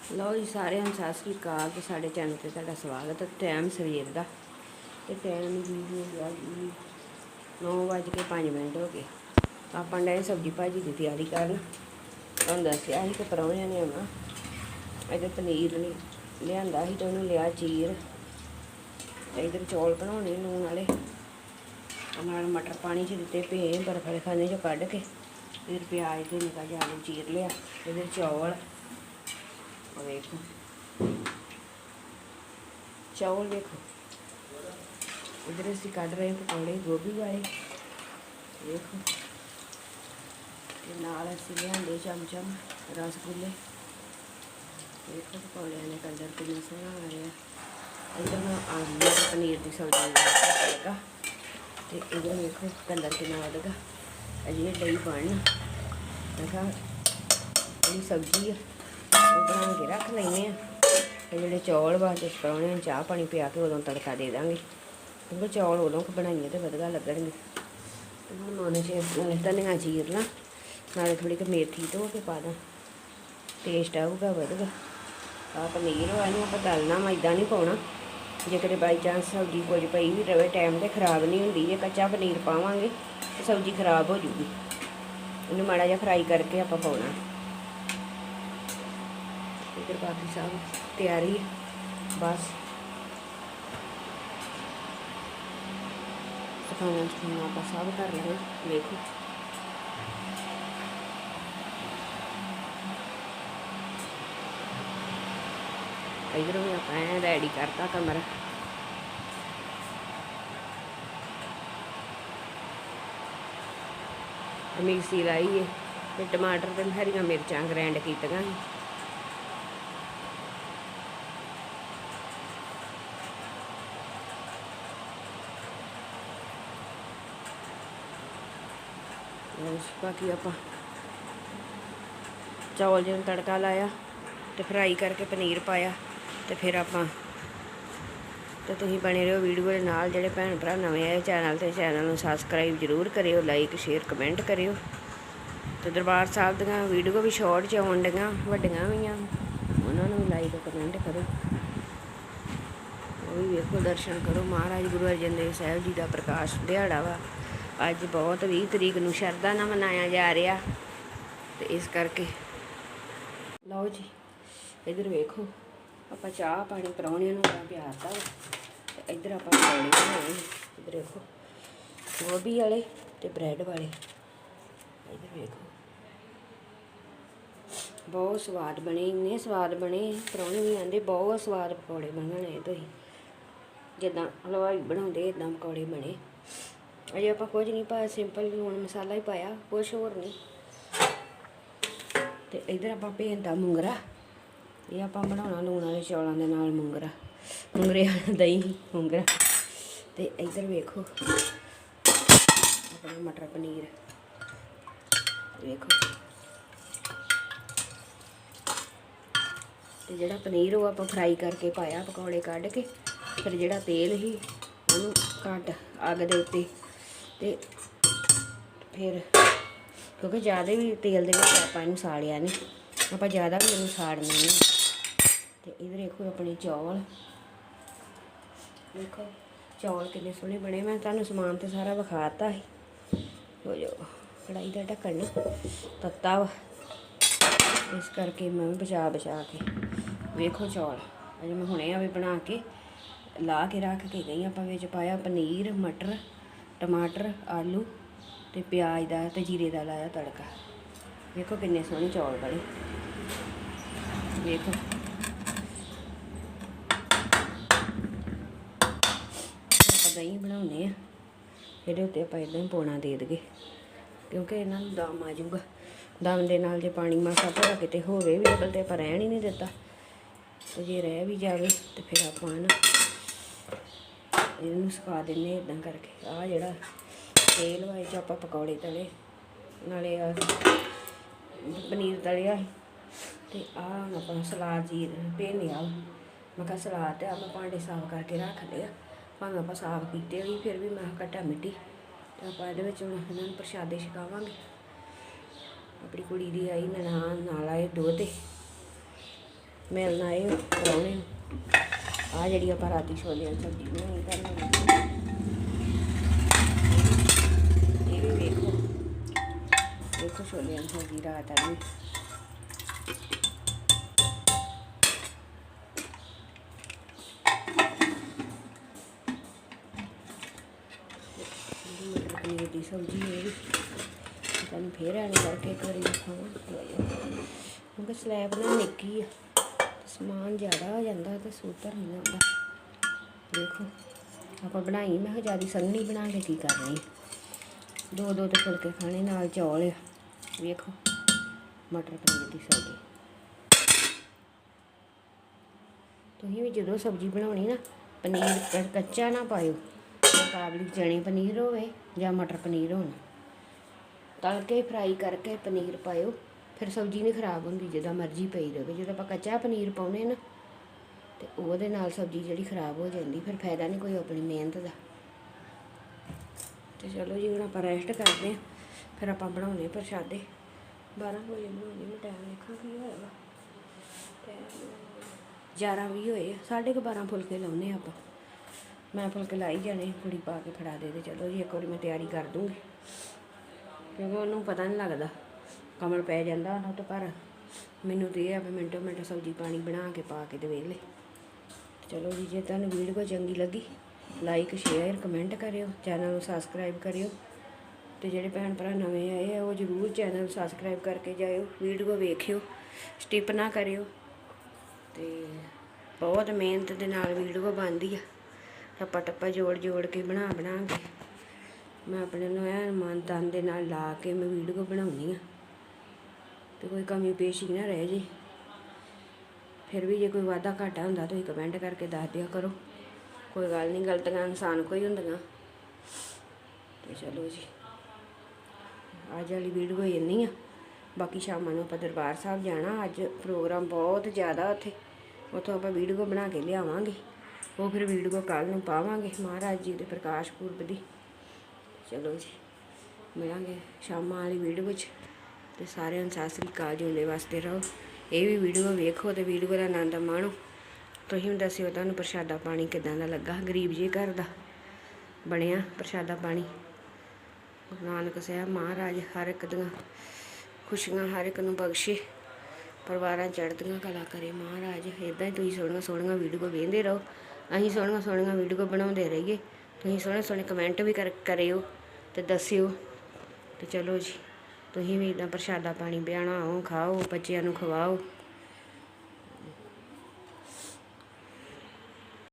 ਲਓ ਜੀ, ਸਾਰਿਆਂ ਨੂੰ ਸਤਿ ਸ੍ਰੀ ਅਕਾਲ ਤੇ ਸਾਡੇ ਚੈਨਲ ਤੇ ਤੁਹਾਡਾ ਸਵਾਗਤ ਹੈ ਟਾਈਮ ਸਵੇਰ ਦਾ। ਤੇ ਟਾਈਮ ਜੀ ਹੋ ਗਿਆ ਜੀ 9:05 ਮਿੰਟ ਹੋ ਗਏ। ਆਪਾਂ ਨੇ ਸਬਜ਼ੀ ਭਾਜੀ ਦੀ ਤਿਆਰੀ ਕਰਨ। ਤੁਹਾਨੂੰ ਦੱਸਿਆ ਸੀ ਕਿ ਪਰੌਣਿਆਂ ਨੇ ਆਉਣਾ। ਇਹਦੇ ਪਨੀਰ ਲਿਆਂਦਾ ਸੀ ਤੇ ਉਹਨੂੰ ਲਿਆ ਚੀਰ। ਤੇ ਇਧਰ ਚੌਲ ਬਣਾਉਣੇ ਲੂਣ ਵਾਲੇ। ਨਾਲ ਮਟਰ ਪਾਣੀ ਚ ਦਿੱਤੇ ਪਏ ਬਰਫ ਵਾਲੇ ਖਾਣੇ ਚੋਂ ਕੱਢ ਕੇ। ਫਿਰ ਪਿਆਜ਼ ਤੇ ਨਿਕਾ ਜਿਹਾ ਚੀਰ ਲਿਆ। ਇਹਦੇ ਚੌਲ। ਉਹ ਵੇਖੋ ਚੌਲ ਦੇਖੋ। ਇਧਰ ਅਸੀਂ ਕੱਢ ਰਹੇ ਹਾਂ ਪਕੌੜੇ, ਗੋਭੀ ਵਾਲੇ। ਵੇਖੋ ਤੇ ਨਾਲ ਅਸੀਂ ਲਿਆਂਦੇ ਚਮਚਮ ਰਸਗੁੱਲੇ। ਵੇਖੋ ਪਕੌੜਿਆਂ ਨੇ ਕਲਰ ਕਿੰਨਾ ਸੋਹਣਾ ਆ ਰਿਹਾ ਇਧਰ ਮੈਂ ਆਲੂ ਤੇ ਪਨੀਰ ਦੀ ਸਬਜ਼ੀ ਬਣਾਉਂਗਾ ਤੇ ਇਧਰ ਵੇਖੋ ਕਲਰ ਕਿੰਨਾ ਵਧਗਾ ਅਜੇ ਲਈ ਬਣ ਦੇਖਾ ਇਹ ਸਬਜ਼ੀ ਆ ਉਹ ਬਣਾ ਕੇ ਰੱਖ ਲੈਨੇ ਆ ਤੇ ਜਿਹੜੇ ਚੌਲ ਬਾਅਦ ਵਿੱਚ ਪਾਉਣੇ ਆ, ਚਾਹ ਪਾਣੀ ਪਿਆ ਕੇ ਉਦੋਂ ਤੜਕਾ ਦੇ ਦਾਂਗੇ। ਕਿਉਂਕਿ ਚੌਲ ਉਦੋਂ ਕੁ ਬਣਾਈਏ ਤੇ ਵਧੀਆ ਲੱਗਣਗੇ। ਹੁਣ ਮਾਨੇ ਚ ਧਨੀਆ ਚੀਰ ਲਾ, ਨਾਲੇ ਥੋੜੀ ਕੁ ਮੇਥੀ ਧੋ ਕੇ ਪਾ ਦਾਂ। ਟੇਸਟ ਆਊਗਾ ਵਧੀਆ। ਆ ਪਨੀਰ ਵਾ ਇਹਨੂੰ ਆਪਾਂ ਤਲਣਾ ਮੈਦਾ ਨਹੀਂ ਪਾਉਣਾ। ਜੇ ਕਦੇ ਬਾਈ ਚਾਂਸ ਸਬਜ਼ੀ ਕੁਝ ਪਈ ਵੀ ਰਵੇ ਟਾਈਮ ਤੇ ਖਰਾਬ ਨਹੀਂ ਹੁੰਦੀ। ਜੇ ਕੱਚਾ ਪਨੀਰ ਪਾਵਾਂਗੇ, ਤੇ ਸਬਜ਼ੀ ਖਰਾਬ ਹੋ ਜੂਗੀ। ਇਹਨੂੰ ਮਾੜਾ ਜਿਹਾ ਫਰਾਈ ਕਰਕੇ ਆਪਾਂ ਪਾਉਣਾ। ਇਧਰ ਬਾਕੀ ਸਭ ਤਿਆਰੀ ਬਸ। ਸਫਾਈਆਂ ਸਫਾਈਆਂ ਆਪਾਂ ਸਭ ਕਰ ਲਏ ਵੇਖੋ। ਇਧਰ ਵੀ ਆਪਾਂ ਐਂ ਰੈਡੀ ਕਰਤਾ ਕਮਰਾ। ਮਿਕਸੀ ਲਾਈਏ ਹੈ ਤੇ ਟਮਾਟਰ ਤੇ ਹਰੀਆਂ ਮਿਰਚਾਂ ਗ੍ਰਾਈਂਡ ਕੀਤੀਆਂ ਬਾਕੀ ਆਪਾਂ ਚੌਲ ਜਿਹਨੂੰ ਤੜਕਾ ਲਾਇਆ ਤੇ ਫਰਾਈ ਕਰਕੇ ਪਨੀਰ ਪਾਇਆ ਤੇ ਫਿਰ ਆਪਾਂ ਤੇ ਤੁਸੀਂ ਬਣੇ ਰਹੋ ਵੀਡੀਓ ਦੇ ਨਾਲ, ਜਿਹੜੇ ਭੈਣ ਭਰਾ ਨਵੇਂ ਆਏ ਚੈਨਲ ਤੇ, ਚੈਨਲ ਨੂੰ ਸਬਸਕ੍ਰਾਈਬ ਜ਼ਰੂਰ ਕਰਿਓ ਲਾਈਕ ਸ਼ੇਅਰ ਕਮੈਂਟ ਕਰਿਓ। ਤੇ ਦਰਬਾਰ ਸਾਹਿਬ ਦੀਆਂ ਵੀਡੀਓ ਵੀ ਸ਼ਾਰਟ ਚ ਆਉਣ ਡੀਆਂ ਵੱਡੀਆਂ ਵੀ ਆ ਉਹਨਾਂ ਨੂੰ ਵੀ ਲਾਈਕ ਕਮੈਂਟ ਕਰੋ। ਉਹ ਵੀ ਵੇਖੋ, ਦਰਸ਼ਨ ਕਰੋ। ਮਹਾਰਾਜ ਗੁਰੂ ਅਰਜਨ ਦੇਵ ਸਾਹਿਬ ਜੀ ਦਾ ਪ੍ਰਕਾਸ਼ ਦਿਹਾੜਾ ਵਾ। ਅੱਜ ਬਹੁਤ 20 ਤਰੀਕ ਨੂੰ ਸ਼ਰਧਾ ਨਾਲ ਮਨਾਇਆ ਜਾ ਰਿਹਾ ਤੇ ਇਸ ਕਰਕੇ ਲਓ ਜੀ, ਇਧਰ ਵੇਖੋ, ਆਪਾਂ ਚਾਹ ਪਾਣੀ ਪਰੌਣਿਆਂ ਨੂੰ ਬੜਾ ਪਿਆਰਤਾ ਵਾ। ਤੇ ਇਧਰ ਆਪਾਂ ਪਕੌੜੇ ਬਣਾਏ ਇਧਰ ਵੇਖੋ, ਗੋਭੀ ਵਾਲੇ ਤੇ ਬ੍ਰੈਡ ਵਾਲੇ। ਇਧਰ ਵੇਖੋ। ਬਹੁਤ ਸਵਾਦ ਬਣੇ, ਇੰਨੇ ਸਵਾਦ ਬਣੇ। ਪਰੌਣੇ ਵੀ ਆਂਦੇ ਬਹੁਤ ਸਵਾਦ ਪਕੌੜੇ ਬਣਨੇ ਤੁਸੀਂ। ਜਿੱਦਾਂ ਹਲਵਾਈ ਬਣਾਉਂਦੇ ਇਦਾਂ ਪਕੌੜੇ ਬਣੇ। ਅਜੇ ਆਪਾਂ ਕੁਝ ਨਹੀਂ ਪਾਇਆ ਸਿੰਪਲ ਲੂਣ ਮਸਾਲਾ ਹੀ ਪਾਇਆ, ਕੁਝ ਹੋਰ ਨਹੀਂ। ਤੇ ਇਧਰ ਆਪਾਂ ਭੇਜਦਾ ਮੁੰਗਰਾ। ਇਹ ਆਪਾਂ ਬਣਾਉਣਾ ਲੂਣ ਵਾਲੇ ਚੌਲਾਂ ਦੇ ਨਾਲ ਮੁੰਗਰਾ, ਮੁੰਗਰੇ ਵਾਲਾ ਦਹੀਂ, ਮੁੰਗਰਾ। ਤੇ ਇਧਰ ਵੇਖੋ, ਆਪਣਾ ਮਟਰ ਪਨੀਰ। ਵੇਖੋ। ਤੇ ਜਿਹੜਾ ਪਨੀਰ ਉਹ ਆਪਾਂ ਫਰਾਈ ਕਰਕੇ ਪਾਇਆ, ਪਕੌੜੇ ਕੱਢ ਕੇ। ਫਿਰ ਜਿਹੜਾ ਤੇਲ ਸੀ, ਉਹਨੂੰ ਘੱਟ ਅੱਗ ਦੇ ਉੱਤੇ ਤੇ ਫਿਰ ਕਿਉਂਕਿ ਜ਼ਿਆਦਾ ਵੀ ਤੇਲ ਦੇ ਵਿੱਚ ਆਪਾਂ ਇਹਨੂੰ ਸਾੜਿਆ ਨਹੀਂ ਆਪਾਂ ਜ਼ਿਆਦਾ ਵੀ ਇਹਨੂੰ ਸਾੜਨਾ ਨੇ। ਤੇ ਇਧਰ ਦੇਖੋ ਆਪਣੇ ਚੌਲ। ਦੇਖੋ ਚੌਲ ਕਿੰਨੇ ਸੋਹਣੇ ਬਣੇ, ਮੈਂ ਤੁਹਾਨੂੰ ਸਮਾਨ ਤੇ ਸਾਰਾ ਵਿਖਾਤਾ ਸੀ। ਹੋ ਜਾਓ ਕੜਾਈ ਦਾ ਢੱਕਣ ਨਾ ਤੱਤਾ ਵਾ। ਇਸ ਕਰਕੇ ਮੈਂ ਵੀ ਬਚਾ ਬਚਾ ਕੇ ਵੇਖੋ ਚੌਲ। ਅਜੇ ਮੈਂ ਹੁਣੇ ਆ ਵੀ ਬਣਾ ਕੇ ਲਾ ਕੇ ਰੱਖ ਕੇ ਗਈ ਆਪਾਂ ਵਿੱਚ ਪਾਇਆ ਪਨੀਰ, ਮਟਰ ਟਮਾਟਰ, ਆਲੂ ਤੇ ਪਿਆਜ਼ ਦਾ ਤੇ ਜੀਰੇ ਦਾ ਲਾਇਆ ਤੜਕਾ। ਵੇਖੋ ਕਿੰਨੇ ਸੋਹਣੇ ਚੌਲ ਬਣੇ। ਵੇਖੋ। ਆਪਾਂ ਦਹੀਂ ਬਣਾਉਨੇ ਆ ਇਹਦੇ ਉੱਤੇ ਆਪਾਂ ਇਦਾਂ ਹੀ ਪੋਣਾ ਦੇ ਦਗੇ ਕਿਉਂਕਿ ਇਹਨਾਂ ਨੂੰ ਦਮ ਆ ਜਾਊਗਾ। ਦਮ ਦੇ ਨਾਲ ਜੇ ਪਾਣੀ ਮਾਸਾ ਭਰਾ ਕਿਤੇ ਹੋਵੇ ਵੀ ਅਕਲ ਤੇ ਆਪਾਂ ਰਹਿਣ ਹੀ ਨਹੀਂ ਦਿੱਤਾ। ਤੇ ਜੇ ਰਹਿ ਵੀ ਜਾਵੇ ਤੇ ਫਿਰ ਆਪਾਂ ਨਾ ਇਹਨੂੰ ਸੁਕਾ ਦਿੰਨੇ ਇਦਾਂ ਕਰਕੇ। ਆ ਜਿਹੜਾ ਤੇਲ ਵਾਏ ਚ ਆਪਾਂ ਪਕੌੜੇ ਤਲੇ, ਨਾਲੇ ਆ ਪਨੀਰ ਤਲਿਆ ਸੀ। ਤੇ ਆ ਆਪਾਂ ਸਲਾਦ ਜੀ ਭੇਲਿਆ ਮੈਂ ਕਿਹਾ ਸਲਾਦ ਤੇ ਆ ਮੈਂ ਭਾਂਡੇ ਸਾਫ਼ ਕਰਕੇ ਰੱਖ ਲਿਆ ਭਾਵੇਂ ਆਪਾਂ ਸਾਫ਼ ਕੀਤੇ ਵੀ ਫਿਰ ਵੀ ਮੈਂ ਕਿਹਾ ਘਟਾ ਮਿੱਟੀ। ਤੇ ਆਪਾਂ ਇਹਦੇ ਵਿੱਚ ਹੁਣ ਇਹਨਾਂ ਨੂੰ ਪ੍ਰਸ਼ਾਦੇ ਛਕਾਵਾਂਗੇ। ਆਪਣੀ ਕੁੜੀ ਦੀ ਆਈ, ਨਨਾਣ ਨਾਲ ਆਏ ਦੋਤੇ। ਮਿਲਣ ਆਏ ਪ੍ਰਾਹੁਣੇ ਆ ਜਿਹੜੀ ਆਪਾਂ ਰਾਤੀ ਛੋਲਿਆਂ ਦੀ ਸਬਜ਼ੀ ਬਣਾਈ ਕਰਨੀ ਇਹ ਵੀ ਵੇਖੋ। ਵੇਖੋ ਛੋਲਿਆਂ ਦੀ ਸਬਜ਼ੀ ਰਾਤ ਆ ਗਈ। ਪਨੀਰ ਦੀ ਸਬਜ਼ੀ ਇਹ ਤੁਹਾਨੂੰ ਫੇਰ ਐਨ ਕਰਕੇ ਕਰੀ ਦਿਖਾਵਾਂ। ਕਿਉਂਕਿ ਸਲੈਬ ਨਾ ਨਿੱਕੀ ਆ। ਸਮਾਨ ਜ਼ਿਆਦਾ ਹੋ ਜਾਂਦਾ ਤੇ ਸੂਤਰ ਨਹੀਂ ਆਉਂਦਾ। ਦੇਖੋ, ਆਪਾਂ ਬਣਾਈ, ਮੈਂ ਕਿਹਾ ਜ਼ਿਆਦਾ ਸੰਨੀ ਬਣਾ ਕੇ ਕੀ ਕਰਨੀ? ਦੋ ਦੋ ਤੇ ਫੁਲਕੇ ਖਾਣੇ, ਨਾਲ ਚੌਲ ਆ। ਵੇਖੋ, ਮਟਰ ਪਨੀਰ ਦੀ ਸਬਜ਼ੀ। ਤੁਸੀਂ ਵੀ ਜਦੋਂ ਸਬਜ਼ੀ ਬਣਾਉਣੀ ਨਾ, ਪਨੀਰ ਕੱਚਾ ਨਾ ਪਾਇਓ। ਕਾਬਲੀ ਚਣੇ ਪਨੀਰ ਹੋਵੇ ਜਾਂ ਮਟਰ ਪਨੀਰ ਹੋਣ। ਤਲ ਕੇ ਫਰਾਈ ਕਰਕੇ ਪਨੀਰ ਪਾਇਓ। ਫਿਰ ਸਬਜ਼ੀ ਨਹੀਂ ਖਰਾਬ ਹੁੰਦੀ ਜਿੱਦਾਂ ਮਰਜ਼ੀ ਪਈ ਰਹੇ ਜਦੋਂ ਆਪਾਂ ਕੱਚਾ ਪਨੀਰ ਪਾਉਨੇ ਨਾ ਤੇ ਉਹਦੇ ਨਾਲ ਸਬਜ਼ੀ ਜਿਹੜੀ ਖਰਾਬ ਹੋ ਜਾਂਦੀ ਫਿਰ ਫਾਇਦਾ ਨਹੀਂ ਕੋਈ ਆਪਣੀ ਮਿਹਨਤ ਦਾ। ਤੇ ਚਲੋ ਜੀ ਹੁਣ ਆਪਾਂ ਰੈਸਟ ਕਰਦੇ ਹਾਂ ਫਿਰ ਆਪਾਂ ਬਣਾਉਣੇ ਪ੍ਰਸ਼ਾਦੇ। 12 ਵਜੇ ਬਣਾਉਣੇ ਮੈਂ ਟਾਈਮ ਦੇਖਾਂ ਕੀ ਹੋਏਗਾ ਟਾਈਮ 11 ਵੀ ਹੋਏ ਆ, ਸਾਢੇ ਕੁ 12 ਫੁਲਕੇ ਲਾਉਨੇ ਆਪਾਂ। ਮੈਂ ਫੁਲਕੇ ਲਾਈ ਜਾਣੇ ਕੁੜੀ ਪਾ ਕੇ ਫੜਾ ਦੇ ਤੇ ਚਲੋ ਜੀ ਇੱਕ ਵਾਰੀ ਮੈਂ ਤਿਆਰੀ ਕਰ ਦੂੰਗੀ। ਕਿਉਂਕਿ ਉਹਨੂੰ ਪਤਾ ਨਹੀਂ ਲੱਗਦਾ। ਕਮਲ ਪੈ ਜਾਂਦਾ ਉਹਨਾਂ ਤੋਂ, ਪਰ ਮੈਨੂੰ ਤੇ ਇਹ ਆ ਵੀ ਮਿੰਟੋ ਮਿੰਟ ਸਬਜ਼ੀ ਪਾਣੀ ਬਣਾ ਕੇ ਪਾ ਕੇ ਦੇ ਵੇਲੇ ਚਲੋ ਜੀ, ਜੇ ਤੁਹਾਨੂੰ ਵੀਡੀਓ ਚੰਗੀ ਲੱਗੀ ਲਾਈਕ ਸ਼ੇਅਰ ਕਮੈਂਟ ਕਰਿਓ ਚੈਨਲ ਨੂੰ ਸਬਸਕ੍ਰਾਈਬ ਕਰਿਓ। ਤੇ ਜਿਹੜੇ ਭੈਣ ਭਰਾ ਨਵੇਂ ਆਏ ਆ, ਉਹ ਜਰੂਰ ਚੈਨਲ ਸਬਸਕ੍ਰਾਈਬ ਕਰਕੇ ਜਾਇਓ, ਵੀਡੀਓ ਵੇਖਿਓ ਸਟਿਪ ਨਾ ਕਰਿਓ। ਤੇ ਬਹੁਤ ਮਿਹਨਤ ਦੇ ਨਾਲ ਵੀਡੀਓ ਬਣਦੀ ਆ। ਟੱਪਾ ਟੱਪਾ ਜੋੜ ਜੋੜ ਕੇ ਬਣਾ ਬਣਾ ਕੇ ਮੈਂ ਆਪਣੇ ਨੂੰ ਐਨ ਮਨ ਤਨ ਦੇ ਨਾਲ ਲਾ ਕੇ ਮੈਂ ਵੀਡੀਓ ਬਣਾਉਣੀ ਆ। ਤੇ ਕੋਈ ਕਮੀ ਪੇਸ਼ੀ ਨਾ ਰਹਿ ਜੇ। ਫਿਰ ਵੀ ਜੇ ਕੋਈ ਵਾਧਾ ਘਾਟਾ ਹੁੰਦਾ ਤੁਸੀਂ ਕਮੈਂਟ ਕਰਕੇ ਦੱਸ ਦਿਆ ਕਰੋ। ਕੋਈ ਗੱਲ ਨਹੀਂ, ਗਲਤੀਆਂ ਇਨਸਾਨ ਕੋਈ ਹੁੰਦੀਆਂ। ਤੇ ਚਲੋ ਜੀ। ਅੱਜ ਵਾਲੀ ਵੀਡੀਓ ਇੰਨੀ ਆ। ਬਾਕੀ ਸ਼ਾਮਾਂ ਨੂੰ ਆਪਾਂ ਦਰਬਾਰ ਸਾਹਿਬ ਜਾਣਾ। ਅੱਜ ਪ੍ਰੋਗਰਾਮ ਬਹੁਤ ਜ਼ਿਆਦਾ ਉੱਥੇ। ਉੱਥੋਂ ਆਪਾਂ ਵੀਡੀਓ ਬਣਾ ਕੇ ਲਿਆਵਾਂਗੇ। ਉਹ ਫਿਰ ਵੀਡੀਓ ਕੱਲ ਨੂੰ ਪਾਵਾਂਗੇ ਮਹਾਰਾਜ ਜੀ ਦੇ ਪ੍ਰਕਾਸ਼ ਪੁਰਬ ਦੀ। ਚਲੋ ਜੀ। ਮਿਲਾਂਗੇ ਸ਼ਾਮਾਂ ਵਾਲੀ ਵੀਡੀਓ 'ਚ ਤੇ ਸਾਰਿਆਂ ਨੂੰ ਸਤਿ ਸ੍ਰੀ ਅਕਾਲ ਜਿਉਂਦੇ ਵਾਸਤੇ ਰਹੋ। ਇਹ ਵੀ ਵੀਡੀਓ ਵੇਖੋ ਤੇ ਵੀਡੀਓ ਦਾ ਆਨੰਦ ਮਾਣੋ। ਤੁਸੀਂ ਵੀ ਦੱਸਿਓ ਤੁਹਾਨੂੰ ਪ੍ਰਸ਼ਾਦਾ ਪਾਣੀ ਕਿਦਾਂ ਦਾ ਲੱਗਾ, ਗਰੀਬ ਜੀ ਘਰ ਦਾ ਬਣਿਆ ਪ੍ਰਸ਼ਾਦਾ ਪਾਣੀ। ਗੁਰੂ ਨਾਨਕ ਸਾਹਿਬ ਮਹਾਰਾਜ ਹਰ ਇੱਕ ਦੀਆਂ ਖੁਸ਼ੀਆਂ ਹਰ ਇੱਕ ਨੂੰ ਬਖਸ਼ੇ, ਪਰਿਵਾਰਾਂ ਚੜ੍ਹਦੀਆਂ ਕਲਾ ਕਰੇ। ਮਹਾਰਾਜ ਇਦਾਂ ਹੀ ਤੁਸੀਂ ਸੋਹਣੀਆਂ ਸੋਹਣੀਆਂ ਵੀਡੀਓ ਵੇਖਦੇ ਰਹੋ, ਅਸੀਂ ਸੋਹਣੀਆਂ ਸੋਹਣੀਆਂ ਵੀਡੀਓ ਬਣਾਉਂਦੇ ਰਹੀਏ। ਤੁਸੀਂ ਸੋਹਣੇ ਸੋਹਣੇ ਕਮੈਂਟ ਵੀ ਕਰ, ਕਰਿਓ ਤੇ ਦੱਸਿਓ ਤੇ ਚਲੋ ਜੀ। ਤੁਸੀਂ ਵੀ ਇਦਾਂ ਪ੍ਰਸ਼ਾਦਾ ਪਾਣੀ ਪਿਆਣਾ ਆਓ ਖਾਓ ਬੱਚਿਆਂ ਨੂੰ ਖਵਾਓ।